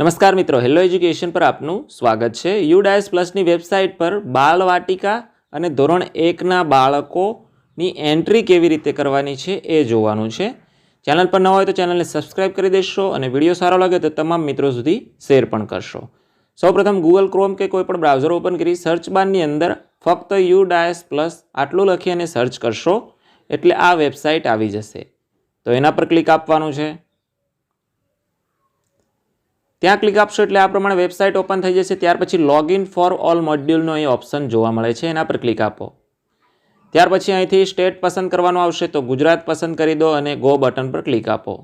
નમસ્કાર મિત્રો hello education પર આપનું સ્વાગત છે. યુડાયસ પ્લસની વેબસાઇટ પર બાળવાટિકા અને ધોરણ એકના બાળકોની એન્ટ્રી કેવી રીતે કરવાની છે એ જોવાનું છે. ચેનલ પર ન હોય તો ચેનલને સબસ્ક્રાઇબ કરી દેશો અને વીડિયો સારો લાગે તો તમામ મિત્રો સુધી શેર પણ કરશો. સૌપ્રથમ ગૂગલ ક્રોમ કે કોઈપણ બ્રાઉઝર ઓપન કરી સર્ચ બારની અંદર ફક્ત યુ ડાયસ પ્લસ આટલું લખી અને સર્ચ કરશો એટલે આ વેબસાઇટ આવી જશે. તો એના પર ક્લિક આપવાનું છે. ત્યાં ક્લિક આપશો એટલે આ પ્રમાણે વેબસાઇટ ઓપન થઈ જશે. ત્યાર પછી લોગિન ફોર ઓલ મોડ્યુલનો અહીં ઓપ્શન જોવા મળે છે. એના પર ક્લિક આપો. ત્યાર પછી અહીંથી સ્ટેટ પસંદ કરવાનું આવશે તો ગુજરાત પસંદ કરી દો અને ગો બટન પર ક્લિક આપો.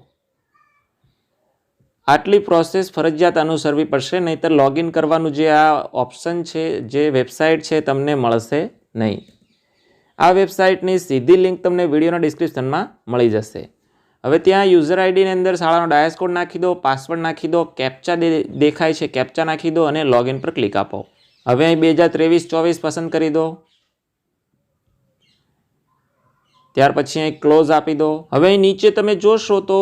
આટલી પ્રોસેસ ફરજિયાત અનુસરવી પડશે, નહીંતર લોગિન કરવાનું જે આ ઓપ્શન છે, જે વેબસાઇટ છે, તમને મળશે નહીં. આ વેબસાઇટની સીધી લિંક તમને વિડીયોના ડિસ્ક્રિપ્શનમાં મળી જશે. હવે ત્યાં યુઝર આઈડીની અંદર શાળાનો ડાયસ કોડ નાખી દો પાસવર્ડ નાખી દો કેપ્ચા દેખાય છે કેપ્ચા નાખી દો અને લોગિન પર ક્લિક આપો. હવે અહીં બે હજાર ત્રેવીસ ચોવીસ પસંદ કરી દો. ત્યાર પછી અહીં ક્લોઝ આપી દો. હવે અહીં નીચે તમે જોશો તો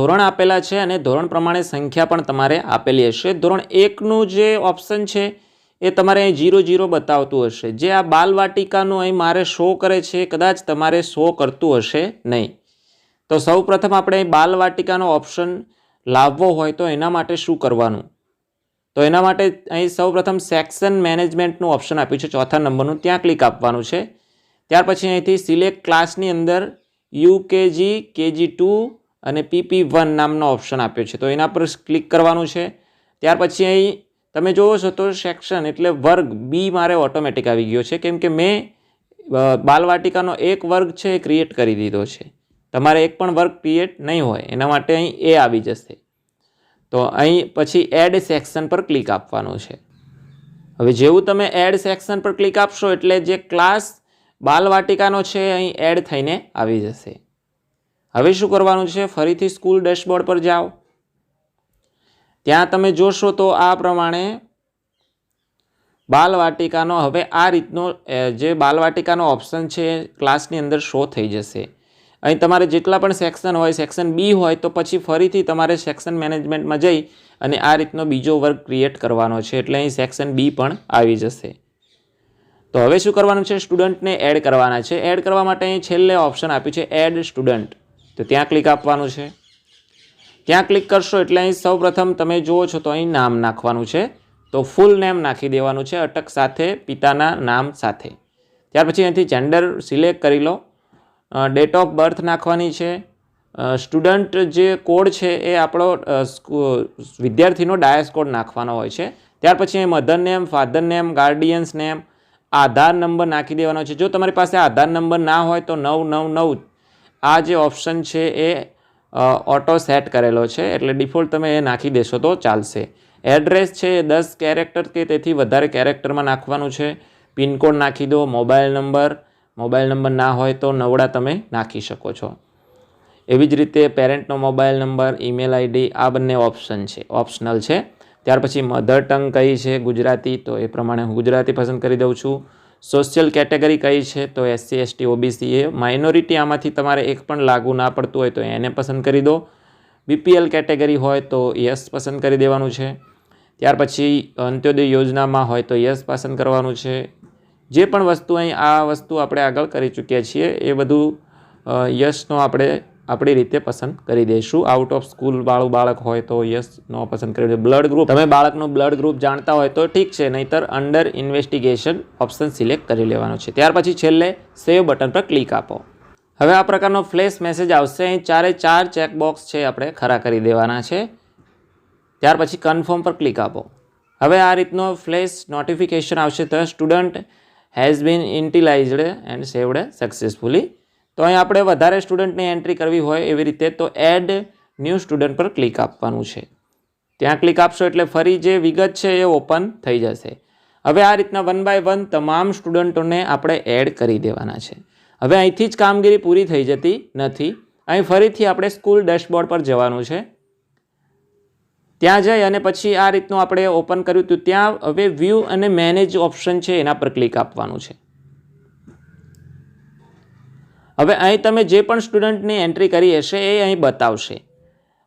ધોરણ આપેલા છે અને ધોરણ પ્રમાણે સંખ્યા પણ તમારે આપેલી હશે. ધોરણ એકનું જે ઓપ્શન છે, એ તમારે અહીં જીરો જીરો બતાવતું હશે. જે આ બાલવાટિકાનું અહીં મારે શો કરે છે કદાચ તમારે શો કરતું હશે નહીં. તો સૌ પ્રથમ આપણે બાલવાટિકાનો ઓપ્શન લાવવો હોય તો એના માટે શું કરવાનું? તો એના માટે અહીં સૌ પ્રથમ સેક્શન મેનેજમેન્ટનું ઓપ્શન આપ્યું છે, ચોથા નંબરનું. ત્યાં ક્લિક આપવાનું છે. ત્યાર પછી અહીંથી સિલેક્ટ ક્લાસની અંદર યુકેજી, કેજી ટુ અને પીપી વન નામનો ઓપ્શન આપ્યો છે. તો એના પર ક્લિક કરવાનું છે. ત્યાર પછી અહીં તમે જોવો છો તો સેક્શન એટલે વર્ગ બી મારે ઓટોમેટિક આવી ગયો છે. કેમ કે મેં બાલવાટિકાનો એક વર્ગ છે એ ક્રિએટ કરી દીધો છે. તમારે એક પણ વર્ક ક્રિએટ નહીં હોય, એના માટે અહીં એ આવી જશે. તો અહીં પછી એડ સેક્શન પર ક્લિક આપવાનું છે. હવે જેવું તમે એડ સેક્શન પર ક્લિક આપશો એટલે જે ક્લાસ બાલવાટિકાનો છે, અહીં એડ થઈને આવી જશે. હવે શું કરવાનું છે? ફરીથી સ્કૂલ ડેશબોર્ડ પર જાઓ. ત્યાં તમે જોશો તો આ પ્રમાણે બાલવાટિકાનો હવે આ રીતનો જે બાલવાટિકાનો ઓપ્શન છે ક્લાસની અંદર શો થઈ જશે. અહીં તમારે જેટલા પણ સેક્શન હોય સેક્શન બી હોય, તો પછી ફરીથી તમારે સેક્શન મેનેજમેન્ટમાં જઈ અને આ રીતનો બીજો વર્ગ ક્રિએટ કરવાનો છે. એટલે અહીં સેક્શન બી પણ આવી જશે. તો હવે શું કરવાનું છે? સ્ટુડન્ટને એડ કરવાના છે. એડ કરવા માટે અહીં છેલ્લે ઓપ્શન આપ્યું છે એડ સ્ટુડન્ટ તો ત્યાં ક્લિક આપવાનું છે. ત્યાં ક્લિક કરશો એટલે અહીં સૌપ્રથમ તમે જુઓ છો તો અહીં નામ નાખવાનું છે. તો ફૂલ નેમ નાખી દેવાનું છે, અટક સાથે, પિતાના નામ સાથે. ત્યાર પછી અહીંથી જેન્ડર સિલેક્ટ કરી લો. ડેટ ઓફ બર્થ નાખવાની છે. સ્ટુડન્ટ જે કોડ છે એ આપણો વિદ્યાર્થીનો ડાયસ કોડ નાખવાનો હોય છે. ત્યાર પછી અહીં mother name father name guardian's name Aadhaar number નાખી દેવાનો છે. જો તમારી પાસે આધાર નંબર ના હોય તો નવ નવ નવ આ જે ઓપ્શન છે એ ઓટો સેટ કરેલો છે. એટલે ડિફોલ્ટ તમે એ નાખી દેશો તો ચાલશે. એડ્રેસ છે એ દસ કેરેક્ટર કે તેથી વધારે કેરેક્ટરમાં નાખવાનું છે. પિનકોડ નાખી દો મોબાઈલ નંબર મોબાઈલ નંબર ના હોય તો નવડા તમે નાખી શકો છો. એવી જ રીતે પેરેન્ટનો મોબાઈલ નંબર ઈમેલ આઈડી આ બંને ઓપ્શન છે ઓપ્શનલ છે. ત્યાર પછી મધર ટંગ કઈ છે, ગુજરાતી, તો એ પ્રમાણે હું ગુજરાતી પસંદ કરી દઉં છું. સોશિયલ કેટેગરી કઈ છે, તો એસસી એસટી ઓબીસી એ માઇનોરિટી આમાંથી તમારે એક પણ લાગુ ના પડતું હોય તો એને પસંદ કરી દો. બીપીએલ કેટેગરી હોય તો યસ પસંદ કરી દેવાનું છે. ત્યાર પછી અંત્યોદય યોજનામાં હોય તો યસ પસંદ કરવાનું છે. જે પણ વસ્તુ અહીં આ વસ્તુ આપણે આગળ કરી ચૂક્યા છીએ, એ બધું યશનો આપણે આપણી રીતે પસંદ કરી દઈશું. આઉટ ઓફ સ્કૂલ વાળું બાળક હોય તો યશનો પસંદ કરી બ્લડ ગ્રુપ તમે બાળકનું બ્લડ ગ્રુપ જાણતા હોય તો ઠીક છે, નહીતર અંડર ઇન્વેસ્ટિગેશન ઓપ્શન સિલેક્ટ કરી લેવાનો છે. ત્યાર પછી છેલ્લે સેવ બટન પર ક્લિક આપો. હવે આ પ્રકારનો ફ્લેશ મેસેજ આવશે. અહીં ચારે ચાર ચેકબોક્સ છે આપણે ખરા કરી દેવાના છે. ત્યાર પછી કન્ફર્મ પર ક્લિક આપો. હવે આ રીતનો ફ્લેશ નોટિફિકેશન આવશે તો student has been initialised and saved successfully તો અહીં આપણે વધારે સ્ટુડન્ટની એન્ટ્રી કરવી હોય એવી રીતે તો એડ ન્યૂ સ્ટુડન્ટ પર ક્લિક આપવાનું છે. ત્યાં ક્લિક આપશો એટલે ફરી જે વિગત છે એ ઓપન થઈ જશે. હવે આ રીતના વન બાય વન તમામ સ્ટુડન્ટોને આપણે એડ કરી દેવાના છે. હવે અહીંથી જ કામગીરી પૂરી થઈ જતી નથી. અહીં ફરીથી આપણે સ્કૂલ ડેશબોર્ડ પર જવાનું છે. ત્યાં જઈ અને પછી આ રીતનું આપણે ઓપન કર્યું હતું. ત્યાં હવે વ્યૂ અને મેનેજ ઓપ્શન છે, એના પર ક્લિક આપવાનું છે. હવે અહીં તમે જે પણ સ્ટુડન્ટની એન્ટ્રી કરી હશે, એ અહીં બતાવશે.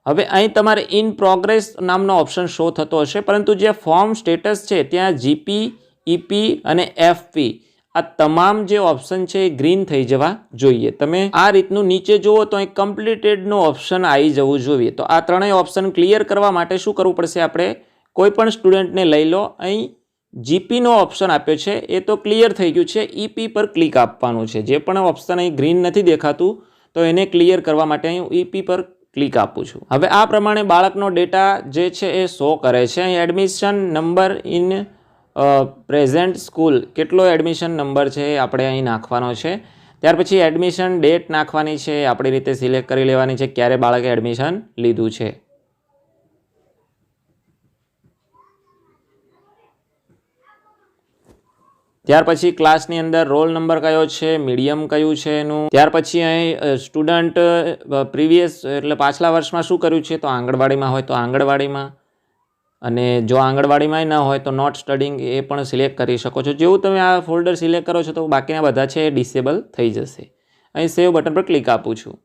હવે અહીં તમારે ઇન પ્રોગ્રેસ નામનો ઓપ્શન શો થતો હશે, પરંતુ જે ફોર્મ સ્ટેટસ છે, ત્યાં જીપી ઈપી અને એફપી આ તમામ જે ઓપ્શન છે એ ગ્રીન થઈ જવા જોઈએ. તમે આ રીતનું નીચે જુઓ તો અહીં કમ્પ્લીટેડનું ઓપ્શન આવી જવું જોઈએ. તો આ ત્રણેય ઓપ્શન ક્લિયર કરવા માટે શું કરવું પડશે આપણે? કોઈ પણ સ્ટુડન્ટને લઈ લો. અહીં જીપીનો ઓપ્શન આપ્યો છે. એ તો ક્લિયર થઈ ગયું છે. ઈપી પર ક્લિક આપવાનું છે. જે પણ ઓપ્શન અહીં ગ્રીન નથી દેખાતું, તો એને ક્લિયર કરવા માટે અહીં ઈપી પર ક્લિક આપું છું. હવે આ પ્રમાણે બાળકનો ડેટા જે છે એ શો કરે છે. અહીં admission number in present school કેટલો એડમિશન નંબર છે આપણે અહીં નાખવાનો છે. ત્યાર પછી એડમિશન ડેટ નાખવાની છે, આપણી રીતે સિલેક્ટ કરી લેવાની છે ક્યારે બાળકે એડમિશન લીધું છે. ત્યાર પછી ક્લાસની અંદર રોલ નંબર કયો છે મીડિયમ કયું છે એનું. ત્યાર પછી અહીં સ્ટુડન્ટ પ્રીવિયસ એટલે પાછલા વર્ષમાં શું કર્યું છે? તો આંગણવાડીમાં હોય તો આંગણવાડીમાં. અને જો આંગણવાડીમાં ન હોય તો નોટ સ્ટડિંગ એ પણ સિલેક્ટ કરી શકો છો. જેવું તમે આ ફોલ્ડર સિલેક્ટ કરો છો તો બાકીના બધા છે એ ડિસેબલ થઈ જશે. અહીં સેવ બટન પર ક્લિક આપું છું.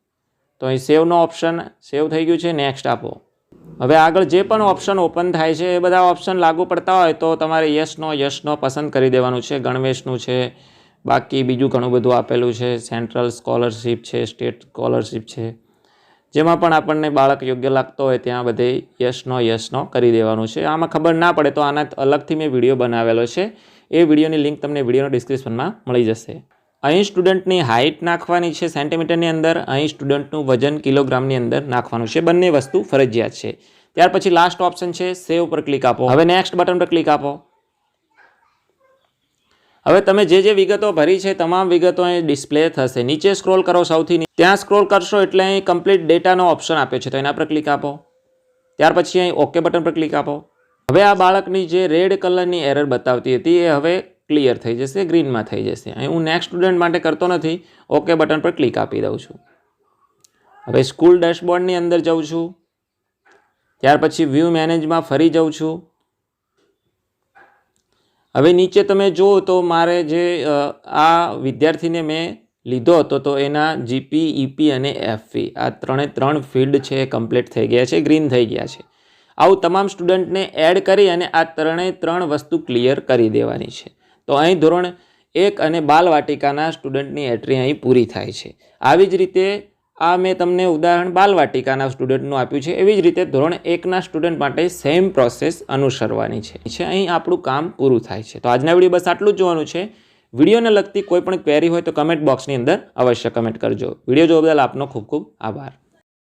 તો અહીં સેવનો ઓપ્શન સેવ થઈ ગયું છે. નેક્સ્ટ આપો. હવે આગળ જે પણ ઓપ્શન ઓપન થાય છે એ બધા ઓપ્શન લાગુ પડતા હોય તો તમારે યશનો યશનો પસંદ કરી દેવાનું છે. ગણવેશનું છે. બાકી બીજું ઘણું બધું આપેલું છે. સેન્ટ્રલ સ્કોલરશિપ છે સ્ટેટ સ્કોલરશિપ છે. જેમાં પણ આપણને બાળક યોગ્ય લાગતો હોય ત્યાં બધે યશનો યશનો કરી દેવાનું છે. આમાં ખબર ના પડે તો આના અલગથી મેં વીડિયો બનાવેલો છે. એ વિડીયોની લિંક તમને વિડીયોના ડિસ્ક્રિપ્શનમાં મળી જશે. અહીં સ્ટુડન્ટની હાઇટ નાખવાની છે સેન્ટીમીટરની અંદર, અહીં સ્ટુડન્ટનું વજન કિલોગ્રામની અંદર નાખવાનું છે. બંને વસ્તુ ફરજિયાત છે. ત્યાર પછી લાસ્ટ ઓપ્શન છે સેવ પર ક્લિક આપો. હવે નેક્સ્ટ બટન પર ક્લિક આપો. હવે તમે જે જે વિગતો ભરી છે, તમામ વિગતો અહીં ડિસ્પ્લે થશે. નીચે સ્ક્રોલ કરો સૌથી ત્યાં સ્ક્રોલ કરશો એટલે અહીં કમ્પ્લીટ ડેટાનો ઓપ્શન આપ્યો છે. તો એના પર ક્લિક આપો. ત્યાર પછી અહીં ઓકે બટન પર ક્લિક આપો. હવે આ બાળકની જે રેડ કલરની એરર બતાવતી હતી, એ હવે ક્લિયર થઈ જશે, ગ્રીનમાં થઈ જશે. અહીં હું નેક્સ્ટ સ્ટુડન્ટ માટે કરતો નથી, ઓકે બટન પર ક્લિક આપી દઉં છું. હવે સ્કૂલ ડેશબોર્ડની અંદર જાઉં છું. ત્યાર પછી વ્યૂ મેનેજમાં ફરી જાઉં છું. હવે નીચે તમે જુઓ તો મારે જે આ વિદ્યાર્થીને મેં લીધો હતો, તો એના જીપી ઈપી અને એફપી આ ત્રણે ત્રણ ફિલ્ડ છે કમ્પ્લીટ થઈ ગયા છે ગ્રીન થઈ ગયા છે. આવું તમામ સ્ટુડન્ટને એડ કરી અને આ ત્રણે ત્રણ વસ્તુ ક્લિયર કરી દેવાની છે. તો અહીં ધોરણ એક અને બાલવાટિકાના સ્ટુડન્ટની એન્ટ્રી અહીં પૂરી થાય છે. આવી જ રીતે આ મેં તમને ઉદાહરણ બાલવાટિકાના સ્ટુડન્ટનું આપ્યું છે. એવી જ રીતે ધોરણ એકના સ્ટુડન્ટ માટે સેમ પ્રોસેસ અનુસરવાની છે. અહીં આપણું કામ પૂરું થાય છે. તો આજના વીડિયો બસ આટલું જ જોવાનું છે. વિડીયોને લગતી કોઈ પણ ક્વેરી હોય તો કમેન્ટ બોક્સની અંદર અવશ્ય કમેન્ટ કરજો. વીડિયો જોવા બદલ આપનો ખૂબ ખૂબ આભાર.